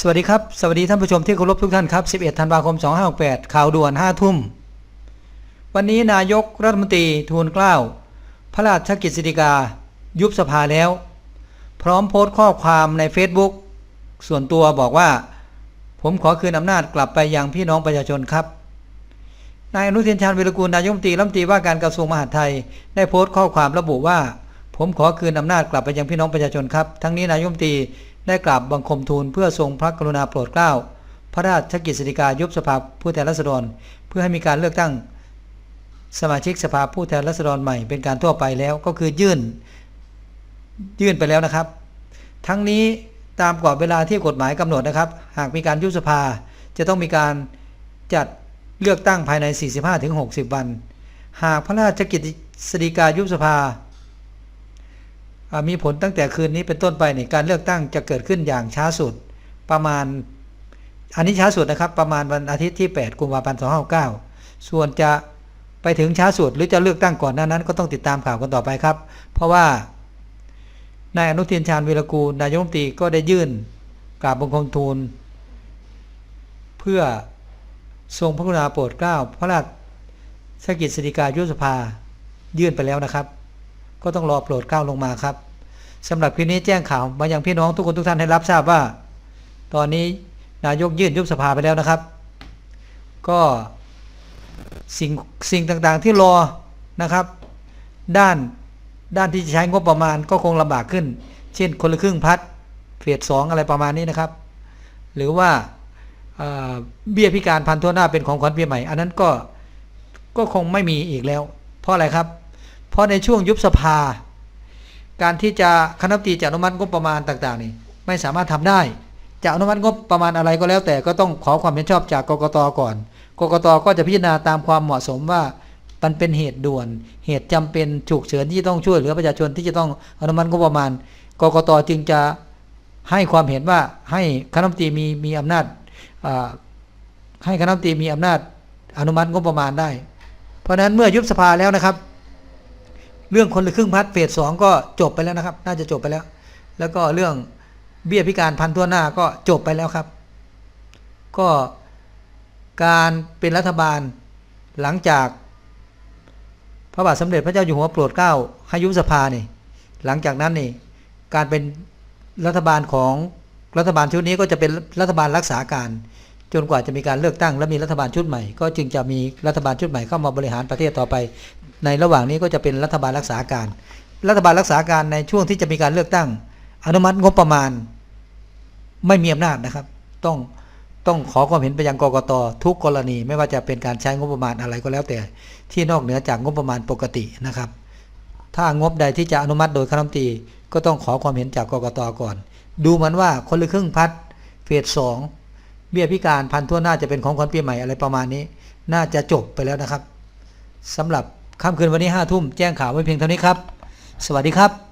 สวัสดีครับ สวัสดีท่านผู้ชมที่เคารพทุกท่านครับ 11 ธันวาคม 2568 ข่าวด่วน 5 ทุ่ม วันนี้นายกรัฐมนตรีทูลเกล้า พระราชกิจสิกา ยุบสภาแล้ว พร้อมโพสต์ข้อความใน Facebook ส่วนตัวบอกว่า ผมขอคืนอำนาจกลับไปยังพี่น้องประชาชนครับ นายอนุทินชาญวิรกูลนายกรัฐมนตรีรัฐมนตรีว่าการกระทรวงมหาดไทย ได้โพสต์ข้อความระบุว่า ผมขอคืนอำนาจกลับไปยังพี่น้องประชาชนครับ ทั้งนี้นายกรัฐมนตรี ได้กราบบังคมทูลเพื่อทรงพระกรุณาโปรดเกล้า พระราชกิจสิกายุบสภาผู้แทนราษฎร เพื่อให้มีการเลือกตั้ง สมาชิกสภาผู้แทนราษฎรใหม่เป็นการทั่วไปแล้วก็คือยื่น ยื่นไปแล้วนะครับ ทั้งนี้ตามกรอบเวลาที่กฎหมายกำหนดนะครับ หากมีการยุบสภาจะต้องมีการจัดเลือกตั้งภายใน 45-60 วัน หากพระราชกิจสิกายุบสภา มีผลตั้งแต่คืนนี้เป็นต้นไปเนี่ยการเลือกตั้งจะเกิดขึ้นอย่างช้าสุดประมาณ อันนี้ช้าสุดนะครับ ประมาณวันอาทิตย์ที่ 8 กุมภาพันธ์2569ส่วนจะไปถึงช้าสุดหรือจะเลือกตั้งก่อนหน้านั้น ก็ต้องติดตามข่าวกันต่อไปครับ เพราะว่านายอนุทินชาญวีรกูลนายกรัฐมนตรีก็ได้ยื่นกราบบังคมทูล เพื่อทรงพระกรุณาโปรดเกล้าพระราชกิจสิกายุสภายื่นไปแล้วนะครับ ก็ต้องรอโปรดเกล้าลงมาครับสำหรับคลิปนี้แจ้งข่าวมายังพี่น้องทุกคนทุกท่านให้รับทราบว่า ตอนนี้นายกยื่นยุบสภาไปแล้วนะครับ ก็สิ่งสิ่งต่างๆที่รอนะครับ ด้านด้านที่จะใช้งบประมาณก็คงลำบากขึ้น เช่นคนละครึ่งพัดเฟสสองอะไรประมาณนี้นะครับ หรือว่าเบี้ยพิการพันทั่วหน้าเป็นของขวัญปีใหม่ อันนั้นก็ก็คงไม่มีอีกแล้ว เพราะอะไรครับ ราะในช่วงยุบสภา การที่จะคณะมนตรีจะอนุมัติงบประมาณต่างๆนี่ไม่สามารถทำได้จะอนุมัติงบประมาณอะไรก็แล้วแต่ก็ต้องขอความเห็นชอบจากกกตก่อน กกตก็จะพิจารณาตามความเหมาะสมว่ามันเป็นเหตุด่วน เหตุจำเป็นฉุกเฉินที่ต้องช่วยเหลือประชาชนที่จะต้องอนุมัติงบประมาณ กกตจึงจะให้ความเห็นว่าให้คณะมนตรีมีมีอำนาจให้คณะมนตรีมีอำนาจอนุมัติงบประมาณได้ เพราะฉะนั้นเมื่อยุบสภาแล้วนะครับ เรื่องคนละครึ่งพัดเฟสสองก็จบไปแล้วนะครับ น่าจะจบไปแล้ว แล้วก็เรื่องเบี้ยพิการพันทั่วหน้าก็จบไปแล้วครับ ก็การเป็นรัฐบาลหลังจาก พระบาทสมเด็จพระเจ้าอยู่หัวโปรดเกล้าให้ยุบสภานี่หลังจากนั้นนี่การเป็นรัฐบาลของรัฐบาลชุดนี้ก็จะเป็นรัฐบาลรักษาการ จนกว่าจะมีการเลือกตั้งและมีรัฐบาลชุดใหม่ ก็จึงจะมีรัฐบาลชุดใหม่เข้ามาบริหารประเทศต่อไป ในระหว่างนี้ก็จะเป็นรัฐบาลรักษาการ รัฐบาลรักษาการในช่วงที่จะมีการเลือกตั้ง อนุมัติงบประมาณ ไม่มีอำนาจนะครับ ต้องต้องขอความเห็นไปยังกกตทุกกรณี ไม่ว่าจะเป็นการใช้งบประมาณอะไรก็แล้วแต่ ที่นอกเหนือจากงบประมาณปกตินะครับ ถ้างบใดที่จะอนุมัติโดยคณะรัฐมนตรีก็ต้องขอความเห็นจากกกตก่อน ดูเหมือนว่าคนละครึ่งพัดเฟสสอง เบี้ยพิการพันทั่วหน้าจะเป็นของขวัญปีใหม่อะไรประมาณนี้ น่าจะจบไปแล้วนะครับสำหรับค่ำคืนวันนี้ห้าทุ่มแจ้งข่าวไว้เพียงเท่านี้ครับ สวัสดีครับ